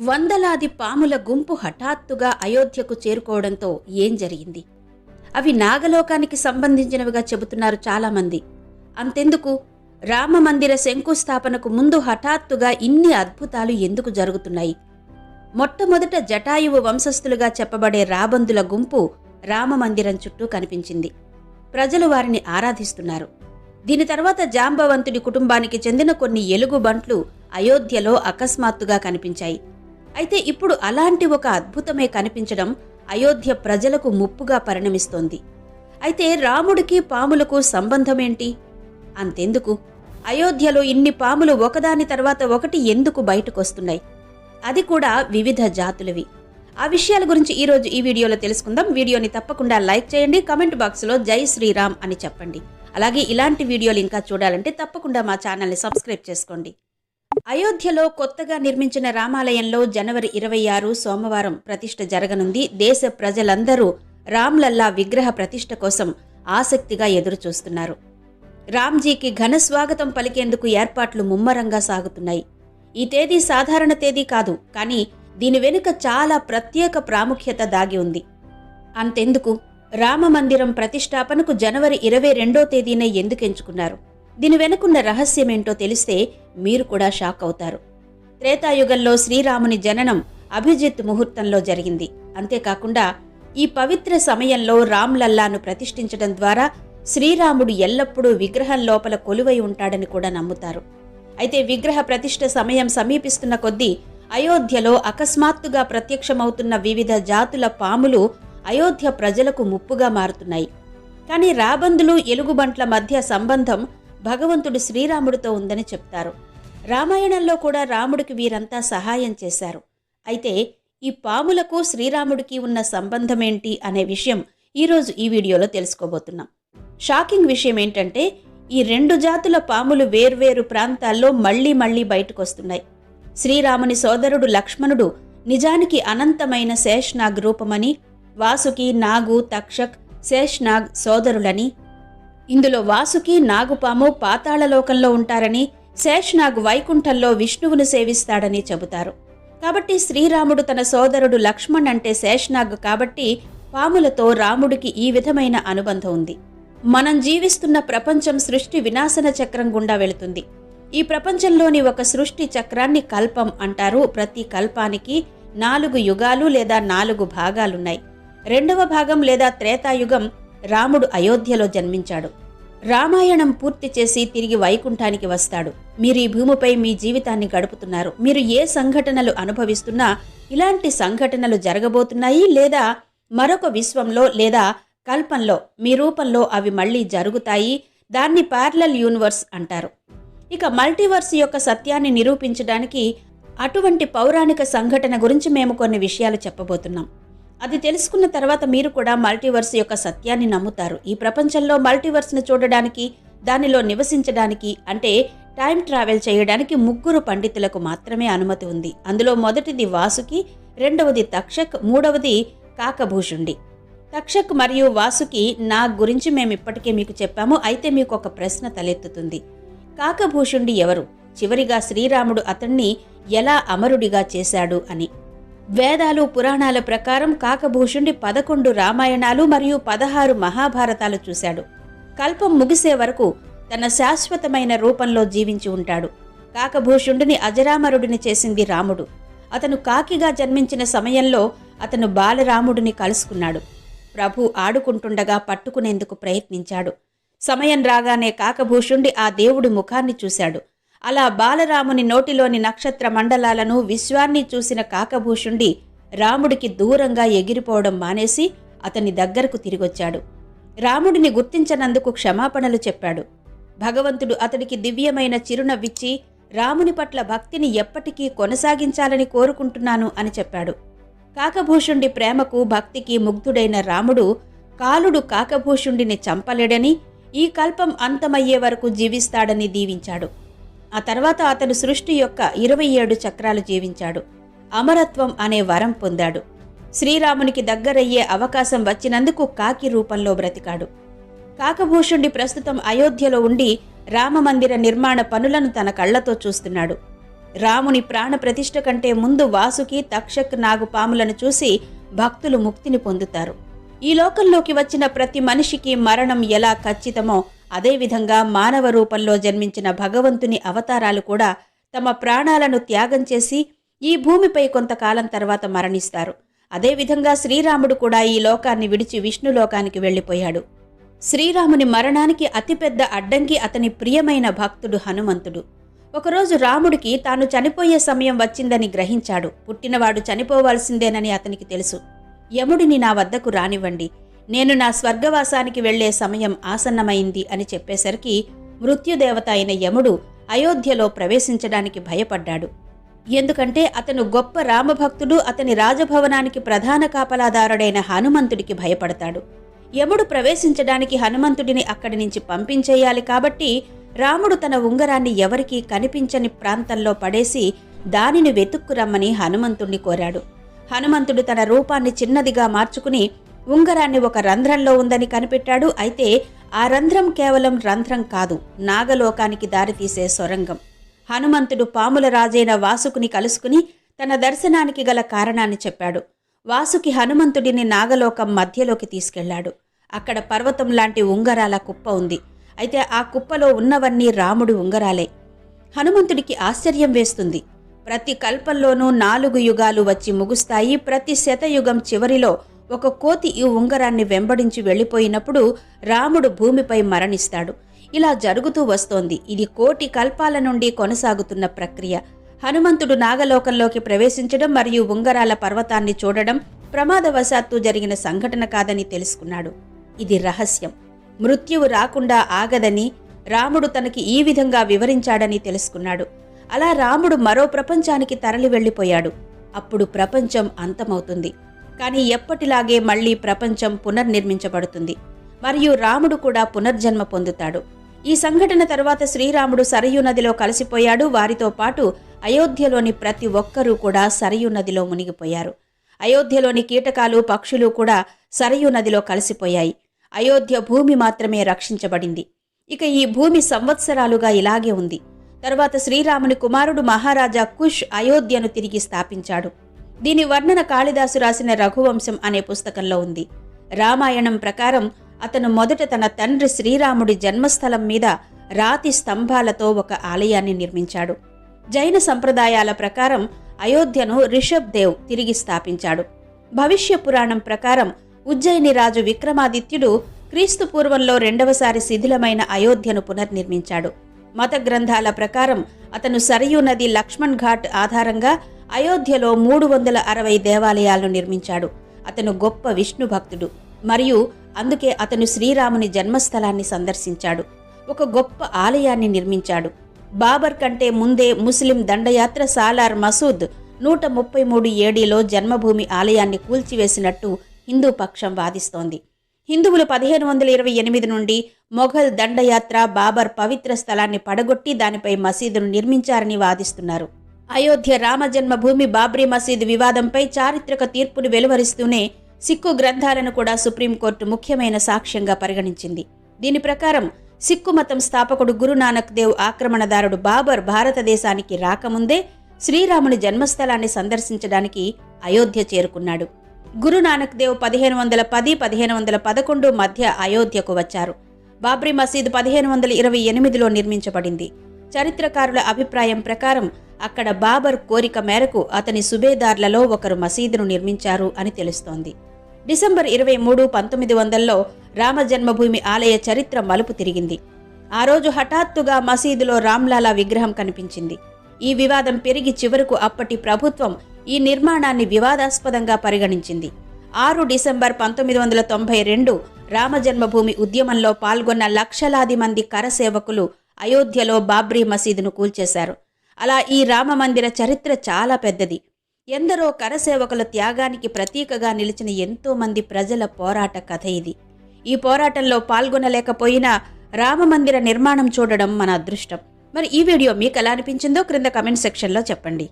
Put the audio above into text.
వందలాది పాముల గుంపు హఠాత్తుగా అయోధ్యకు చేరుకోవడంతో ఏం జరిగింది? అవి నాగలోకానికి సంబంధించినవిగా చెబుతున్నారు చాలామంది. అంతెందుకు? రామమందిర శంకుస్థాపనకు ముందు హఠాత్తుగా ఇన్ని అద్భుతాలు ఎందుకు జరుగుతున్నాయి? మొట్టమొదట జటాయువు వంశస్థులుగా చెప్పబడే రాబందుల గుంపు రామమందిరం చుట్టూ కనిపించింది. ప్రజలు వారిని ఆరాధిస్తున్నారు. దీని తర్వాత జాంబవంతుడి కుటుంబానికి చెందిన కొన్ని ఎలుగుబంట్లు అయోధ్యలో అకస్మాత్తుగా కనిపించాయి. అయితే ఇప్పుడు అలాంటి ఒక అద్భుతమే కనిపించడం అయోధ్య ప్రజలకు ముప్పుగా పరిణమిస్తోంది. అయితే రాముడికి పాములకు సంబంధమేంటి? అంతెందుకు? అయోధ్యలో ఇన్ని పాములు ఒకదాని తర్వాత ఒకటి ఎందుకు బయటకొస్తున్నాయి? అది కూడా వివిధ జాతులవి. ఆ విషయాల గురించి ఈరోజు ఈ వీడియోలో తెలుసుకుందాం. వీడియోని తప్పకుండా లైక్ చేయండి కమెంట్ బాక్స్లో జై శ్రీరామ్ అని చెప్పండి. అలాగే ఇలాంటి వీడియోలు ఇంకా చూడాలంటే తప్పకుండా మా ఛానల్ని సబ్స్క్రైబ్ చేసుకోండి. అయోధ్యలో కొత్తగా నిర్మించిన రామాలయంలో జనవరి ఇరవై ఆరు సోమవారం ప్రతిష్ఠ జరగనుంది. దేశ ప్రజలందరూ రామ్లల్లా విగ్రహ ప్రతిష్ఠ కోసం ఆసక్తిగా ఎదురుచూస్తున్నారు. రామ్జీకి ఘన స్వాగతం పలికేందుకు ఏర్పాట్లు ముమ్మరంగా సాగుతున్నాయి. ఈ తేదీ సాధారణ తేదీ కాదు కానీ దీని వెనుక చాలా ప్రత్యేక ప్రాముఖ్యత దాగి ఉంది. అంతెందుకు? రామ మందిరం ప్రతిష్టాపనకు జనవరి ఇరవై రెండో తేదీనే ఎందుకు ఎంచుకున్నారు? దీని వెనుకున్న రహస్యమేంటో తెలిస్తే మీరు కూడా షాక్ అవుతారు. త్రేతాయుగంలో శ్రీరాముని జననం అభిజిత్ ముహూర్తంలో జరిగింది. అంతేకాకుండా ఈ పవిత్ర సమయంలో రామ్లల్లాను ప్రతిష్ఠించడం ద్వారా శ్రీరాముడు ఎల్లప్పుడూ విగ్రహం లోపల కొలువై ఉంటాడని కూడా నమ్ముతారు. అయితే విగ్రహ ప్రతిష్ఠ సమయం సమీపిస్తున్న కొద్దీ అయోధ్యలో అకస్మాత్తుగా ప్రత్యక్షమవుతున్న వివిధ జాతుల పాములు అయోధ్య ప్రజలకు ముప్పుగా మారుతున్నాయి. కానీ రాబందులు ఎలుగుబంట్ల మధ్య సంబంధం భగవంతుడు శ్రీరాముడితో ఉందని చెప్తారు. రామాయణంలో కూడా రాముడికి వీరంతా సహాయం చేశారు. అయితే ఈ పాములకు శ్రీరాముడికి ఉన్న సంబంధమేంటి అనే విషయం ఈరోజు ఈ వీడియోలో తెలుసుకోబోతున్నాం. షాకింగ్ విషయం ఏంటంటే ఈ రెండు జాతుల పాములు వేర్వేరు ప్రాంతాల్లో మళ్ళీ మళ్ళీ బయటకొస్తున్నాయి. శ్రీరాముని సోదరుడు లక్ష్మణుడు నిజానికి అనంతమైన శేష్నాగ్ రూపమని వాసుకి నాగు తక్షక్ శేష్నాగ్ సోదరులని ఇందులో వాసుకి నాగుపాము పాతాళలోకంలో ఉంటారని శేష్నాగ్ వైకుంఠంలో విష్ణువును సేవిస్తాడని చెబుతారు. కాబట్టి శ్రీరాముడు తన సోదరుడు లక్ష్మణ్ అంటే శేష్నాగ్ కాబట్టి పాములతో రాముడికి ఈ విధమైన అనుబంధం ఉంది. మనం జీవిస్తున్న ప్రపంచం సృష్టి వినాశన చక్రం గుండా వెళుతుంది. ఈ ప్రపంచంలోని ఒక సృష్టి చక్రాన్ని కల్పం అంటారు. ప్రతి కల్పానికి నాలుగు యుగాలు లేదా నాలుగు భాగాలున్నాయి. రెండవ భాగం లేదా త్రేతాయుగం రాముడు అయోధ్యలో జన్మించాడు. రామాయణం పూర్తి చేసి తిరిగి వైకుంఠానికి వస్తాడు. మీరు ఈ భూమిపై మీ జీవితాన్ని గడుపుతున్నారు. మీరు ఏ సంఘటనలు అనుభవిస్తున్నా ఇలాంటి సంఘటనలు జరగబోతున్నాయి లేదా మరొక విశ్వంలో లేదా కల్పంలో మీ రూపంలో అవి మళ్ళీ జరుగుతాయి దాన్ని పార్లల్ యూనివర్స్ అంటారు. ఇక మల్టీవర్స్ యొక్క సత్యాన్ని నిరూపించడానికి అటువంటి పౌరాణిక సంఘటన గురించి మేము కొన్ని విషయాలు చెప్పబోతున్నాం. అది తెలుసుకున్న తర్వాత మీరు కూడా మల్టీవర్స్ యొక్క సత్యాన్ని నమ్ముతారు. ఈ ప్రపంచంలో మల్టీవర్స్ను చూడడానికి దానిలో నివసించడానికి అంటే టైం ట్రావెల్ చేయడానికి ముగ్గురు పండితులకు మాత్రమే అనుమతి ఉంది. అందులో మొదటిది వాసుకి రెండవది తక్షక్ మూడవది కాకభూషుండి. తక్షక్ మరియు వాసుకి నా గురించి మేము ఇప్పటికే మీకు చెప్పాము అయితే మీకు ఒక ప్రశ్న తలెత్తుతుంది. కాకభూషుండి ఎవరు? చివరిగా శ్రీరాముడు అతన్ని ఎలా అమరుడిగా చేశాడు అని. వేదాలు పురాణాల ప్రకారం కాకభూషుండి పదకొండు రామాయణాలు మరియు పదహారు మహాభారతాలు చూశాడు. కల్పం ముగిసే వరకు తన శాశ్వతమైన రూపంలో జీవించి ఉంటాడు. కాకభూషుండిని అజరామరుడిని చేసింది రాముడు. అతను కాకిగా జన్మించిన సమయంలో అతను బాలరాముడిని కలుసుకున్నాడు. ప్రభు ఆడుకుంటుండగా పట్టుకునేందుకు ప్రయత్నించాడు. సమయం రాగానే కాకభూషుండి ఆ దేవుడి ముఖాన్ని చూశాడు. అలా బాలరాముని నోటిలోని నక్షత్ర మండలాలను విశ్వాన్ని చూసిన కాకభూషుండి రాముడికి దూరంగా ఎగిరిపోవడం మానేసి అతని దగ్గరకు తిరిగొచ్చాడు. రాముడిని గుర్తించనందుకు క్షమాపణలు చెప్పాడు. భగవంతుడు అతడికి దివ్యమైన చిరునవ్విచ్చి రాముని పట్ల భక్తిని ఎప్పటికీ కొనసాగించాలని కోరుకుంటున్నాను అని చెప్పాడు. కాకభూషుండి ప్రేమకు భక్తికి ముగ్ధుడైన రాముడు కాలుడు కాకభూషుండిని చంపలేడని ఈ కల్పం అంతమయ్యే వరకు జీవిస్తాడని దీవించాడు. ఆ తర్వాత అతడు సృష్టి యొక్క ఇరవై ఏడు చక్రాలు జీవించాడు. అమరత్వం అనే వరం పొందాడు. శ్రీరామునికి దగ్గరయ్యే అవకాశం వచ్చినందుకు కాకి రూపంలో బ్రతికాడు. కాకభూషుణ్ణి ప్రస్తుతం అయోధ్యలో ఉండి రామమందిర నిర్మాణ పనులను తన కళ్ళతో చూస్తున్నాడు. రాముని ప్రాణ ప్రతిష్ఠ కంటే ముందు వాసుకి తక్షక్ నాగు పాములను చూసి భక్తులు ముక్తిని పొందుతారు. ఈ లోకంలోకి వచ్చిన ప్రతి మనిషికి మరణం ఎలా ఖచ్చితమో అదేవిధంగా మానవ రూపంలో జన్మించిన భగవంతుని అవతారాలు కూడా తమ ప్రాణాలను త్యాగం చేసి ఈ భూమిపై కొంతకాలం తర్వాత మరణిస్తారు. అదేవిధంగా శ్రీరాముడు కూడా ఈ లోకాన్ని విడిచి విష్ణులోకానికి వెళ్ళిపోయాడు. శ్రీరాముని మరణానికి అతిపెద్ద అడ్డంకి అతని ప్రియమైన భక్తుడు హనుమంతుడు. ఒకరోజు రాముడికి తాను చనిపోయే సమయం వచ్చిందని గ్రహించాడు. పుట్టినవాడు చనిపోవాల్సిందేనని అతనికి తెలుసు. యముడిని నా వద్దకు రానివ్వండి. నేను నా స్వర్గవాసానికి వెళ్ళే సమయం ఆసన్నమైంది అని చెప్పేసరికి మృత్యుదేవత అయిన యముడు అయోధ్యలో ప్రవేశించడానికి భయపడ్డాడు. ఎందుకంటే అతను గొప్ప రామభక్తుడు అతని రాజభవనానికి ప్రధాన కాపలాదారుడైన హనుమంతుడికి భయపడతాడు. యముడు ప్రవేశించడానికి హనుమంతుడిని అక్కడి నుంచి పంపించేయాలి కాబట్టి రాముడు తన ఉంగరాన్ని ఎవరికీ కనిపించని ప్రాంతంలో పడేసి దానిని వెతుక్కురమ్మని హనుమంతుణ్ణి కోరాడు. హనుమంతుడు తన రూపాన్ని చిన్నదిగా మార్చుకుని ఉంగరాన్ని ఒక రంధ్రంలో ఉందని కనిపెట్టాడు. అయితే ఆ రంధ్రం కేవలం రంధ్రం కాదు నాగలోకానికి దారితీసే సొరంగం. హనుమంతుడు పాముల రాజైన వాసుకుని కలుసుకుని తన దర్శనానికి గల కారణాన్ని చెప్పాడు. వాసుకి హనుమంతుడిని నాగలోకం మధ్యలోకి తీసుకెళ్ళాడు. అక్కడ పర్వతం లాంటి ఉంగరాల కుప్ప ఉంది. అయితే ఆ కుప్పలో ఉన్నవన్నీ రాముడి ఉంగరాలే. హనుమంతుడికి ఆశ్చర్యం వేస్తుంది. ప్రతి కల్పంలోనూ నాలుగు యుగాలు వచ్చి ముగుస్తాయి. ప్రతి శతయుగం చివరిలో ఒక కోతి ఈ ఉంగరాన్ని వెంబడించి వెళ్ళిపోయినప్పుడు రాముడు భూమిపై మరణిస్తాడు. ఇలా జరుగుతూ వస్తోంది. ఇది కోటి కల్పాల నుండి కొనసాగుతున్న ప్రక్రియ. హనుమంతుడు నాగలోకంలోకి ప్రవేశించడం మరియు ఉంగరాల పర్వతాన్ని చూడడం ప్రమాదవశాత్తు జరిగిన సంఘటన కాదని తెలుసుకున్నాడు. ఇది రహస్యం. మృత్యువు రాకుండా ఆగదని రాముడు తనకి ఈ విధంగా వివరించాడని తెలుసుకున్నాడు. అలా రాముడు మరో ప్రపంచానికి తరలి వెళ్ళిపోయాడు. అప్పుడు ప్రపంచం అంతమవుతుంది. కానీ ఎప్పటిలాగే మళ్ళీ ప్రపంచం పునర్నిర్మించబడుతుంది. మరియు రాముడు కూడా పునర్జన్మ పొందుతాడు. ఈ సంఘటన తర్వాత శ్రీరాముడు సరయూ నదిలో కలిసిపోయాడు. వారితో పాటు అయోధ్యలోని ప్రతి ఒక్కరూ కూడా సరయూ నదిలో మునిగిపోయారు. అయోధ్యలోని కీటకాలు పక్షులు కూడా సరయూ నదిలో కలిసిపోయాయి. అయోధ్య భూమి మాత్రమే రక్షించబడింది. ఇక ఈ భూమి సంవత్సరాలుగా ఇలాగే ఉంది. తరువాత శ్రీరాముని కుమారుడు మహారాజా కుష్ అయోధ్యను తిరిగి స్థాపించాడు. దీని వర్ణన కాళిదాసు రాసిన రఘువంశం అనే పుస్తకంలో ఉంది. రామాయణం ప్రకారం అతను మొదట తన తండ్రి శ్రీరాముడి జన్మస్థలం మీద రాతి స్తంభాలతో ఒక ఆలయాన్ని నిర్మించాడు. జైన సంప్రదాయాల ప్రకారం అయోధ్యను రిషబ్ దేవ్ తిరిగి స్థాపించాడు. భవిష్య పురాణం ప్రకారం ఉజ్జయిని రాజు విక్రమాదిత్యుడు క్రీస్తు పూర్వంలో రెండవసారి శిథిలమైన అయోధ్యను పునర్నిర్మించాడు. మత గ్రంథాల ప్రకారం అతను సరయూ నది లక్ష్మణ్ ఘాట్ ఆధారంగా అయోధ్యలో మూడు వందల అరవై దేవాలయాలను నిర్మించాడు. అతను గొప్ప విష్ణు భక్తుడు. మరియు అందుకే అతను శ్రీరాముని జన్మస్థలాన్ని సందర్శించాడు. ఒక గొప్ప ఆలయాన్ని నిర్మించాడు. బాబర్ కంటే ముందే ముస్లిం దండయాత్ర సాలార్ మసూద్ నూట ముప్పై మూడు ఏడీలో జన్మభూమి ఆలయాన్ని కూల్చివేసినట్టు హిందూ పక్షం వాదిస్తోంది. హిందువులు పదిహేను వందల ఇరవై ఎనిమిది నుండి మొఘల్ దండయాత్ర బాబర్ పవిత్ర స్థలాన్ని పడగొట్టి దానిపై మసీదును నిర్మించారని వాదిస్తున్నారు. అయోధ్య రామ జన్మభూమి బాబ్రీ మసీదు వివాదంపై చారిత్రక తీర్పును వెలువరిస్తూనే సిక్కు గ్రంథాలను కూడా సుప్రీంకోర్టు ముఖ్యమైన సాక్ష్యంగా పరిగణించింది. దీని ప్రకారం సిక్కు మతం స్థాపకుడు గురునానక్ దేవ్ ఆక్రమణదారుడు బాబర్ భారతదేశానికి రాకముందే శ్రీరాముని జన్మస్థలాన్ని సందర్శించడానికి అయోధ్య చేరుకున్నాడు. గురునానక్ దేవ్ పదిహేను వందల పది పదిహేను వందల పదకొండు మధ్య అయోధ్యకు వచ్చారు. బాబ్రీ మసీదు పదిహేను వందల ఇరవై ఎనిమిదిలో నిర్మించబడింది. చరిత్రకారుల అభిప్రాయం ప్రకారం అక్కడ బాబర్ కోరిక మేరకు అతని సుబేదార్లలో ఒకరు మసీదును నిర్మించారు అని తెలుస్తోంది. డిసెంబర్ ఇరవై మూడు పంతొమ్మిది వందల్లో రామ జన్మభూమి ఆలయ చరిత్ర మలుపు తిరిగింది. ఆ రోజు హఠాత్తుగా మసీదులో రామ్లాలా విగ్రహం కనిపించింది. ఈ వివాదం పెరిగి చివరకు అప్పటి ప్రభుత్వం ఈ నిర్మాణాన్ని వివాదాస్పదంగా పరిగణించింది. ఆరు డిసెంబర్ పంతొమ్మిది వందల తొంభై రెండు రామజన్మభూమి ఉద్యమంలో పాల్గొన్న లక్షలాది మంది కరసేవకులు అయోధ్యలో బాబ్రీ మసీదును కూల్చేశారు. అలా ఈ రామమందిర చరిత్ర చాలా పెద్దది. ఎందరో కరసేవకుల త్యాగానికి ప్రతీకగా నిలిచిన ఎంతోమంది ప్రజల పోరాట కథ ఇది. ఈ పోరాటంలో పాల్గొనలేకపోయినా రామమందిర నిర్మాణం చూడడం మన అదృష్టం. మరి ఈ వీడియో మీకు ఎలా అనిపించిందో క్రింద కమెంట్ సెక్షన్లో చెప్పండి.